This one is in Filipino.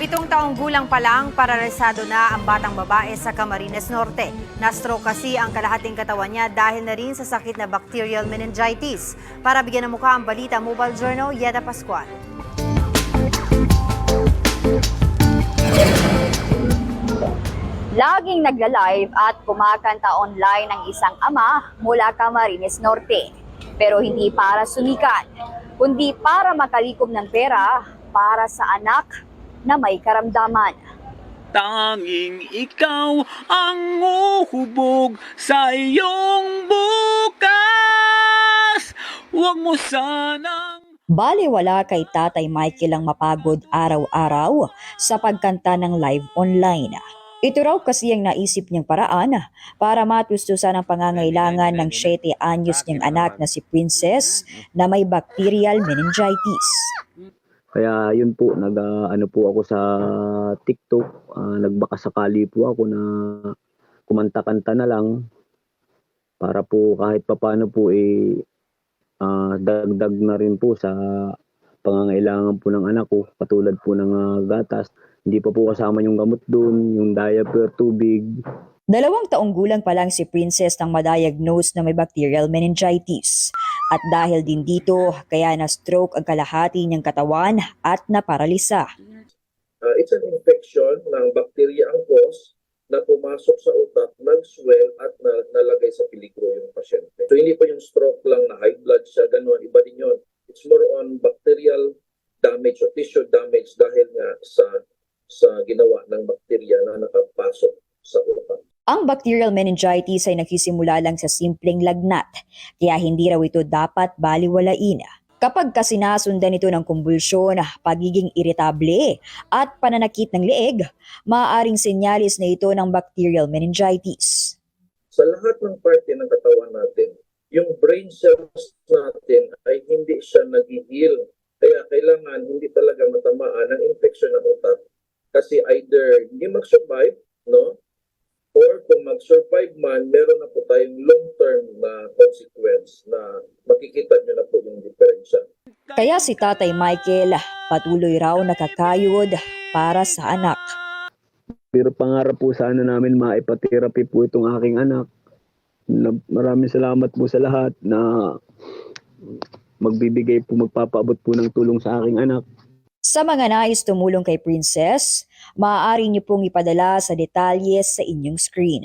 Pitong taong gulang pa lang, paralisado na ang batang babae sa Camarines Norte. Na-stroke kasi ang kalahating katawan niya dahil na rin sa sakit na bacterial meningitis. Para bigyan ng mukha ang balita, Mobile Journal, Yeda Pascual. Laging nagla-live at kumakanta online ang isang ama mula Camarines Norte. Pero hindi para sumikat, kundi para makalikom ng pera para sa anak na may karamdaman. Tanging ikaw ang uhubog sa iyong bukas. Huwag mo sanang Baliwala kay Tatay Michael ang mapagod araw-araw sa pagkanta ng live online. Ito raw kasi ang naisip niyang paraan para matustusan ang pangangailangan ng 7 anyos niyang anak na si Princess na may bacterial meningitis. Kaya yun po, nag ah, ano po ako sa TikTok, ah, nagbaka sakali po ako na kumanta-kanta na lang para po kahit papano po eh ah, dagdag na rin po sa pangangailangan po ng anak ko, katulad po ng ah, gatas. Hindi pa po kasama yung gamot doon, yung diaper, tubig, Dalawang taong gulang pa lang si Princess nang madiagnose na may bacterial meningitis. At dahil din dito, kaya na-stroke ang kalahati niyang katawan at naparalisa. Uh, it's an infection ng bacteria ang cause na pumasok sa utak, nag-swell at na, nalagay sa peligro yung pasyente. So hindi pa yung stroke lang na high blood siya, ganun, iba din yun. It's more on bacterial damage o tissue damage dahil nga sa sa ginawa ng bakterya na nakapasok. Ang bacterial meningitis ay nagsisimula lang sa simpleng lagnat, kaya hindi raw ito dapat baliwalain. Kapag kasi nasundan ito ng kumbulsyon, pagiging iritable at pananakit ng leeg, maaaring senyalis na ito ng bacterial meningitis. Sa lahat ng parte ng katawan natin, yung brain cells natin ay hindi siya nag-heal. Kaya kailangan hindi talaga matamaan ng infection ng utak kasi either hindi mag-survive, kung mag-survive man, meron na po tayong long-term na consequence na makikita nyo na po yung diferensya. Kaya si Tatay Michael patuloy raw nakakayod para sa anak. Pero pangarap po sana namin maipatherapy po itong aking anak. Na, maraming salamat po sa lahat na magbibigay po, magpapaabot po ng tulong sa aking anak. Sa mga nais tumulong kay Princess, maaari niyo pong ipadala sa detalye sa inyong screen.